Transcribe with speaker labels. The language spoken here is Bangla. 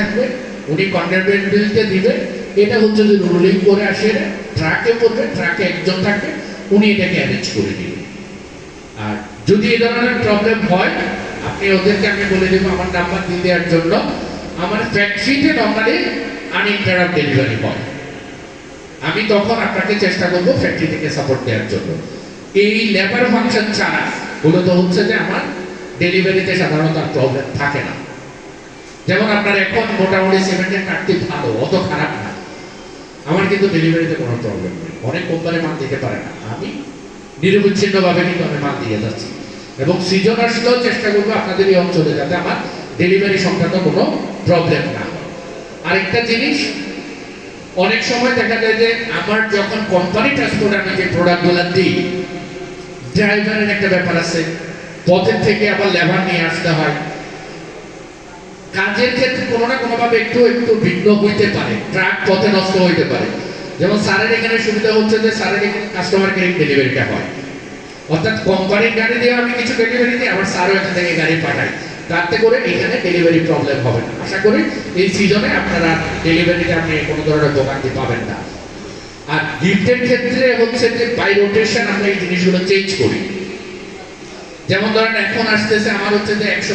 Speaker 1: থাকবে, উনি কন্ট্রাবেন্ট বিলতে দিবে, এটা হচ্ছে যে রুলিং করে আসে ট্রাকে পড়বে ট্রাকে একজন থাকে উনি এটাকে অ্যারেঞ্জ করে দিবেন আর যদি এই ধরনের প্রবলেম হয়, আপনি ওদেরকে আমি বলে দেবো, আমার নাম্বার দিয়ে দেওয়ার জন্য। আমার ফ্যাক্টরিতে নর্মালি আনইন্টারাপ্ট ডেলিভারি হয়। আমি তখন আপনাকে চেষ্টা করব ফ্যাক্টরি থেকে সাপোর্ট দেওয়ার জন্য। এই লেবার ফাংশন ছাড়া মূলত হচ্ছে যে আমার ডেলিভারিতে সাধারণত প্রবলেম থাকে না। যেমন আপনার এখন মোটামুটি সিমেন্টের কাটতে ভালো, অত খারাপ না। আমার কিন্তু ডেলিভারিতে কোনো প্রবলেম নেই। অনেক কোম্পানি মাল দিতে পারে না। আমি নিরবিচ্ছিন্নভাবে কিন্তু আমি মাল দিয়ে যাচ্ছি। এবং সিজন আসলেও চেষ্টা করব আপনাদের এই অঞ্চলে যাতে আমার ডেলিভারি সংক্রান্ত কোনো প্রবলেম না আরেকটা জিনিস, অনেক সময় দেখা যায় যে আমার যখন কোম্পানি ট্রান্সপোর্ট আমি যে প্রোডাক্টগুলো দিই ড্রাইভারের একটা ব্যাপার আছে। পথের থেকে আবার লেবার নিয়ে আসতে হয়। কাজের ক্ষেত্রে কোনো না কোনোভাবে একটু একটু বিঘ্ন হইতে পারে। ট্রাক পথে নষ্ট হইতে পারে। যেমন স্যারের এখানে সুবিধা হচ্ছে যে স্যারের কাস্টমার কেয়ারিং ডেলিভারিটা হয়। অর্থাৎ কোম্পানির গাড়ি দিয়ে আমি কিছু ডেলিভারি দিই, আবার স্যারও এখান থেকে গাড়ি পাঠাই তাতে করে এখানে ডেলিভারি প্রবলেম হবে না। আশা করি এই সিজনে আপনারা ডেলিভারিতে আপনি কোনো ধরনের ভোগান্তি পাবেন না। আর গিফটের ক্ষেত্রে হচ্ছে যে বাই রোটেশন আমরা এই জিনিসগুলো চেঞ্জ করি। যেমন ধরেন এখন আসতেছে আমার হচ্ছে যে একশো